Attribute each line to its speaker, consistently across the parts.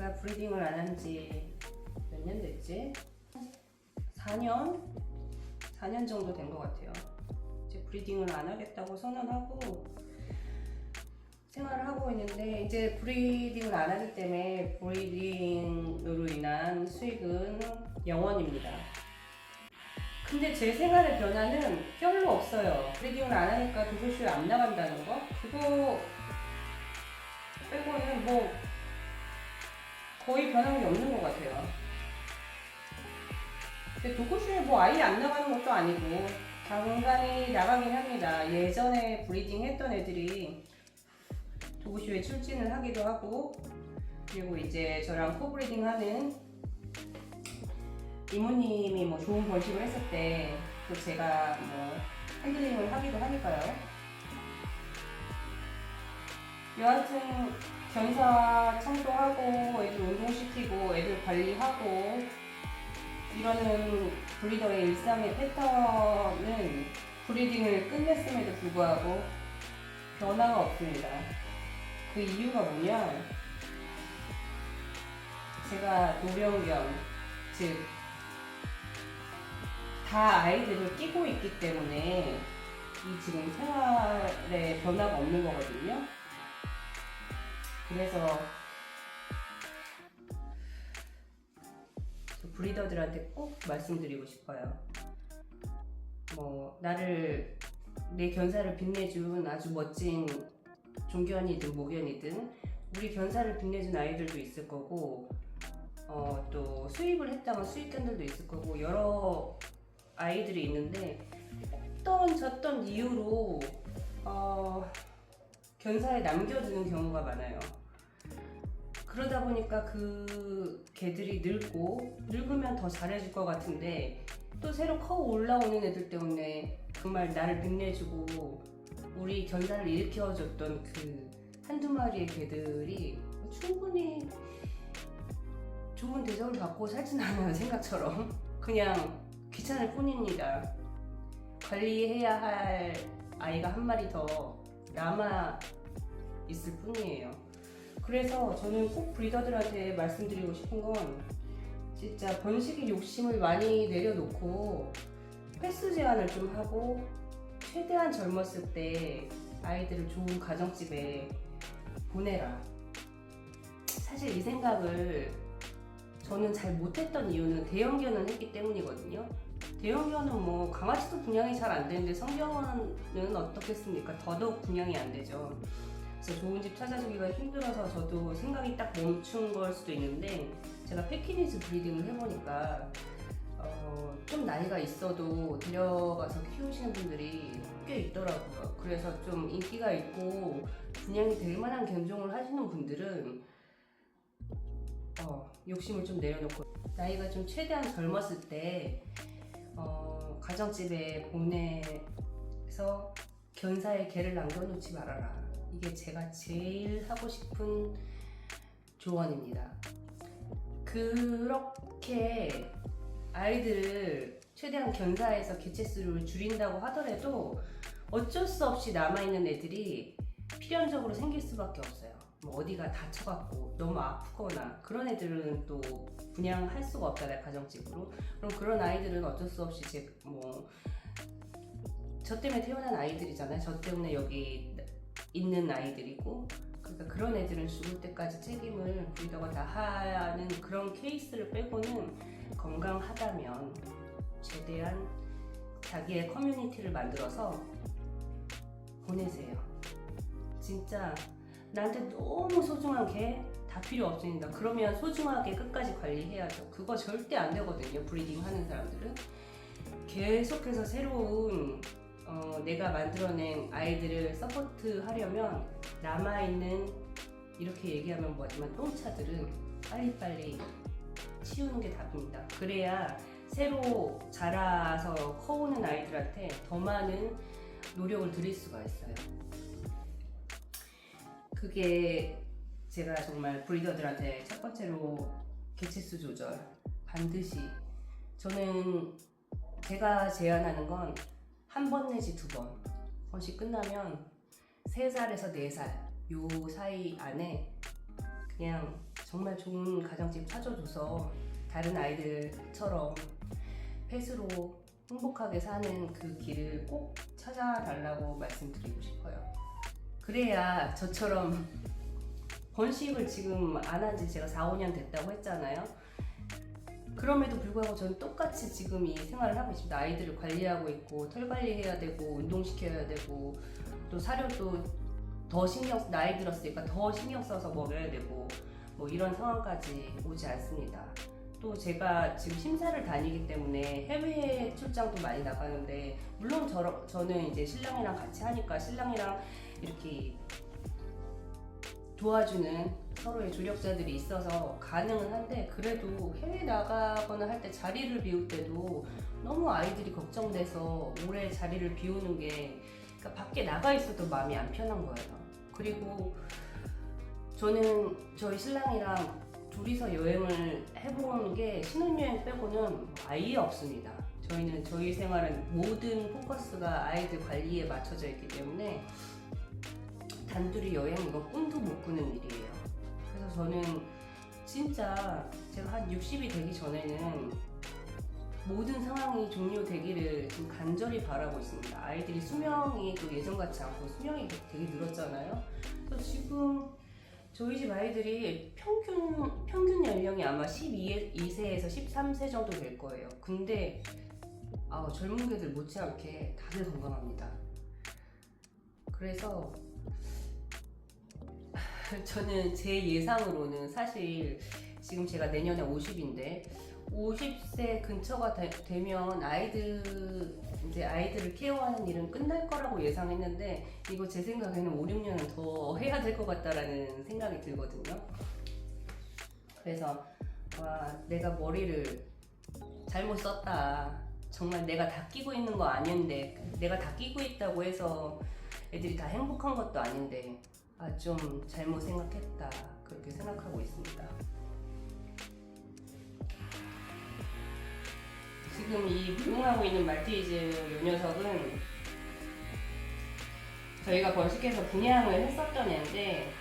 Speaker 1: 제가 브리딩을 안 한 지 몇 년 됐지? 4년? 4년 정도 된 것 같아요. 이제 브리딩을 안 하겠다고 선언하고 생활을 하고 있는데 이제 브리딩을 안 하기 때문에 브리딩으로 인한 수익은 0원입니다. 근데 제 생활의 변화는 별로 없어요. 브리딩을 안 하니까 도서실 안 나간다는 거? 그거 빼고는 뭐 거의 변한 게 없는 것 같아요. 근데 독거실에 뭐 아예 안 나가는 것도 아니고 간간히 나가긴 합니다. 예전에 브리딩 했던 애들이 도구쇼에 출진을 하기도 하고 그리고 이제 저랑 코브리딩 하는 이모님이 뭐 좋은 번식을 했을 때 또 제가 뭐 핸들링을 하기도 하니까요. 여하튼 견사 청소하고 애들 운동시키고 애들 관리하고 이러는 브리더의 일상의 패턴은 브리딩을 끝냈음에도 불구하고 변화가 없습니다. 그 이유가 뭐냐? 제가 노령견, 즉, 다 아이들을 끼고 있기 때문에 이 지금 생활에 변화가 없는 거거든요. 그래서 저 브리더들한테 꼭 말씀드리고 싶어요. 뭐 나를 내 견사를 빛내준 아주 멋진 종견이든 모견이든 우리 견사를 빛내준 아이들도 있을 거고 어, 또 수입을 했다면 수입견들도 있을 거고 여러 아이들이 있는데 어떤 저떤 이유로 어, 견사에 남겨두는 경우가 많아요. 그러다 보니까 그 개들이 늙고 늙으면 더 잘해줄 것 같은데 또 새로 커 올라오는 애들 때문에 정말 나를 빛내주고 우리 견사를 일으켜줬던 그 한두 마리의 개들이 충분히 좋은 대접을 받고 살진 않아요 생각처럼 그냥 귀찮을 뿐입니다. 관리해야 할 아이가 한 마리 더 남아 있을 뿐이에요 그래서 저는 꼭 브리더들한테 말씀드리고 싶은 건 진짜 번식의 욕심을 많이 내려놓고 횟수 제한을 좀 하고 최대한 젊었을 때 아이들을 좋은 가정집에 보내라. 사실 이 생각을 저는 잘 못했던 이유는 대형견을 했기 때문이거든요. 대형견은 뭐 강아지도 분양이 잘 안 되는데 성견은 어떻겠습니까? 더더욱 분양이 안 되죠. 그래서 좋은 집 찾아주기가 힘들어서 저도 생각이 딱 멈춘 걸 수도 있는데 제가 패키니즈 브리딩을 해보니까 어, 좀 나이가 있어도 데려가서 키우시는 분들이 꽤 있더라고요. 그래서 좀 인기가 있고 분양이 될 만한 견종을 하시는 분들은 어, 욕심을 좀 내려놓고 나이가 좀 최대한 젊었을 때 어, 가정집에 보내서 견사의 개를 남겨놓지 말아라. 이게 제가 제일 하고 싶은 조언입니다. 그렇게 아이들을 최대한 견사해서 개체 수를 줄인다고 하더라도 어쩔 수 없이 남아있는 애들이 필연적으로 생길 수밖에 없어요. 뭐 어디가 다쳐갖고 너무 아프거나 그런 애들은 또 분양할 수가 없잖아요 가정집으로. 그럼 그런 아이들은 어쩔 수 없이 제 뭐 저 때문에 태어난 아이들이잖아요. 저 때문에 여기 있는 아이들이고 그러니까 그런 애들은 죽을 때까지 책임을 브리더가 다 하는 그런 케이스를 빼고는 건강하다면 최대한 자기의 커뮤니티를 만들어서 보내세요. 진짜 나한테 너무 소중한 개 다 필요 없습니다. 그러면 소중하게 끝까지 관리해야죠. 그거 절대 안 되거든요. 브리딩 하는 사람들은 계속해서 새로운 어, 내가 만들어낸 아이들을 서포트 하려면 남아있는 이렇게 얘기하면 뭐하지만 똥차들은 빨리빨리 치우는 게 답입니다. 그래야 새로 자라서 커오는 아이들한테 더 많은 노력을 드릴 수가 있어요. 그게 제가 정말 브리더들한테 첫 번째로 개체수 조절 반드시 저는 제가 제안하는 건 한 번 내지 두 번. 번씩 끝나면 3살에서 4살 요 사이 안에 그 그냥 정말 좋은 가정집 찾아줘서 다른 아이들처럼 펫으로 행복하게 사는 그 길을 꼭 찾아달라고 말씀드리고 싶어요. 그래야 저처럼 번식을 지금 안 한 지 제가 4, 5년 됐다고 했잖아요. 그럼에도 불구하고 저는 똑같이 지금 이 생활을 하고 있습니다. 아이들을 관리하고 있고 털 관리해야 되고 운동시켜야 되고 또 사료도 더 신경 나이 들었으니까 더 신경 써서 먹여야 되고 뭐 이런 상황까지 오지 않습니다. 또 제가 지금 심사를 다니기 때문에 해외 출장도 많이 나가는데 물론 저, 저는 이제 신랑이랑 같이 하니까 신랑이랑 이렇게 도와주는 서로의 조력자들이 있어서 가능은 한데 그래도 해외 나가거나 할 때 자리를 비울 때도 너무 아이들이 걱정돼서 오래 자리를 비우는 게 그러니까 밖에 나가 있어도 마음이 안 편한 거예요. 그리고 저는 저희 신랑이랑 둘이서 여행을 해본 게 신혼여행 빼고는 아예 없습니다. 저희는 저희 생활은 모든 포커스가 아이들 관리에 맞춰져 있기 때문에 단둘이 여행 이거 꿈도 못 꾸는 일이에요. 그래서 저는 진짜 제가 한 60이 되기 전에는 모든 상황이 종료되기를 지금 간절히 바라고 있습니다. 아이들이 수명이 또 예전 같지 않고 수명이 되게 늘었잖아요. 그래서 지금 저희 집 아이들이 평균 평균 연령이 아마 12세에서 13세 정도 될 거예요. 근데 아, 젊은 개들 못지않게 다들 건강합니다. 그래서 저는 제 예상으로는 사실 지금 제가 내년에 50인데 50세 근처가 되, 면 아이들 이제 아이들을 케어하는 일은 끝날 거라고 예상했는데 이거 제 생각에는 5, 6년은 더 해야 될 것 같다라는 생각이 들거든요. 그래서 와 내가 머리를 잘못 썼다. 정말 내가 다 끼고 있는 거 아닌데 내가 다 끼고 있다고 해서 애들이 다 행복한 것도 아닌데 아 좀 잘못 생각했다 그렇게 생각하고 있습니다. 지금 이 미용하고 있는 말티즈 요 녀석은 저희가 번식해서 분양을 했었던 애인데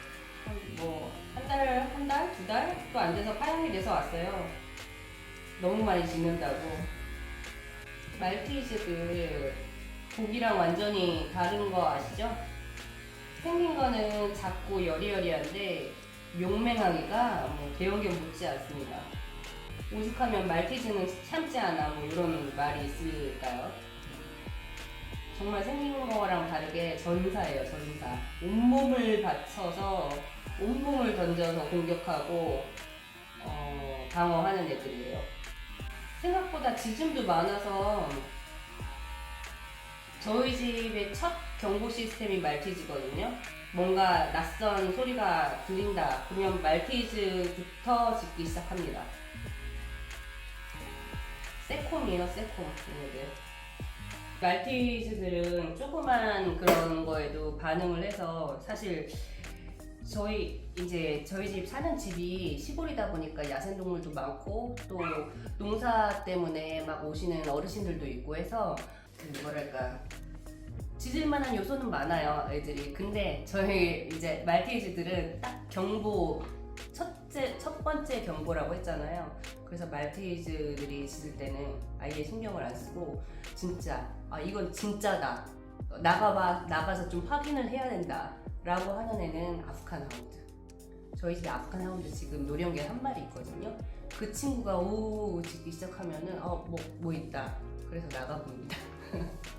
Speaker 1: 뭐 한 달, 한 달, 두 달도 안 돼서 파양이 돼서 왔어요. 너무 많이 짖는다고. 말티즈들 고기랑 완전히 다른 거 아시죠? 생긴 거는 작고 여리여리한데 용맹하기가 뭐 대형견 못지 않습니다. 오죽하면 말티즈는 참지 않아 뭐 이런 말이 있을까요? 정말 생긴 거랑 다르게 전사예요 전사 온몸을 바쳐서 온몸을 던져서 공격하고 어, 방어하는 애들이에요 생각보다 짖음도 많아서 저희 집의 첫 경보 시스템이 말티즈거든요. 뭔가 낯선 소리가 들린다. 그러면 말티즈부터 짖기 시작합니다. 세콤이에요, 세콤. 말티즈들은 조그만 그런 거에도 반응을 해서 사실 저희 이제 저희 집 사는 집이 시골이다 보니까 야생 동물도 많고 또 농사 때문에 막 오시는 어르신들도 있고 해서 그 뭐랄까 짖을만한 요소는 많아요 애들이. 근데 저희 이제 말티즈들은 딱 경보 첫째 첫 번째 경보라고 했잖아요. 그래서 말티즈들이 짖을 때는 아예 신경을 안 쓰고 진짜 아 이건 진짜다. 나가봐 나가서 좀 확인을 해야 된다 라고 하는 애는 아프칸 하운드. 저희 집에 아프칸 하운드 지금 노령개 한 마리 있거든요. 그 친구가 오 짖기 시작하면은 어뭐뭐 뭐 있다. 그래서 나가봅니다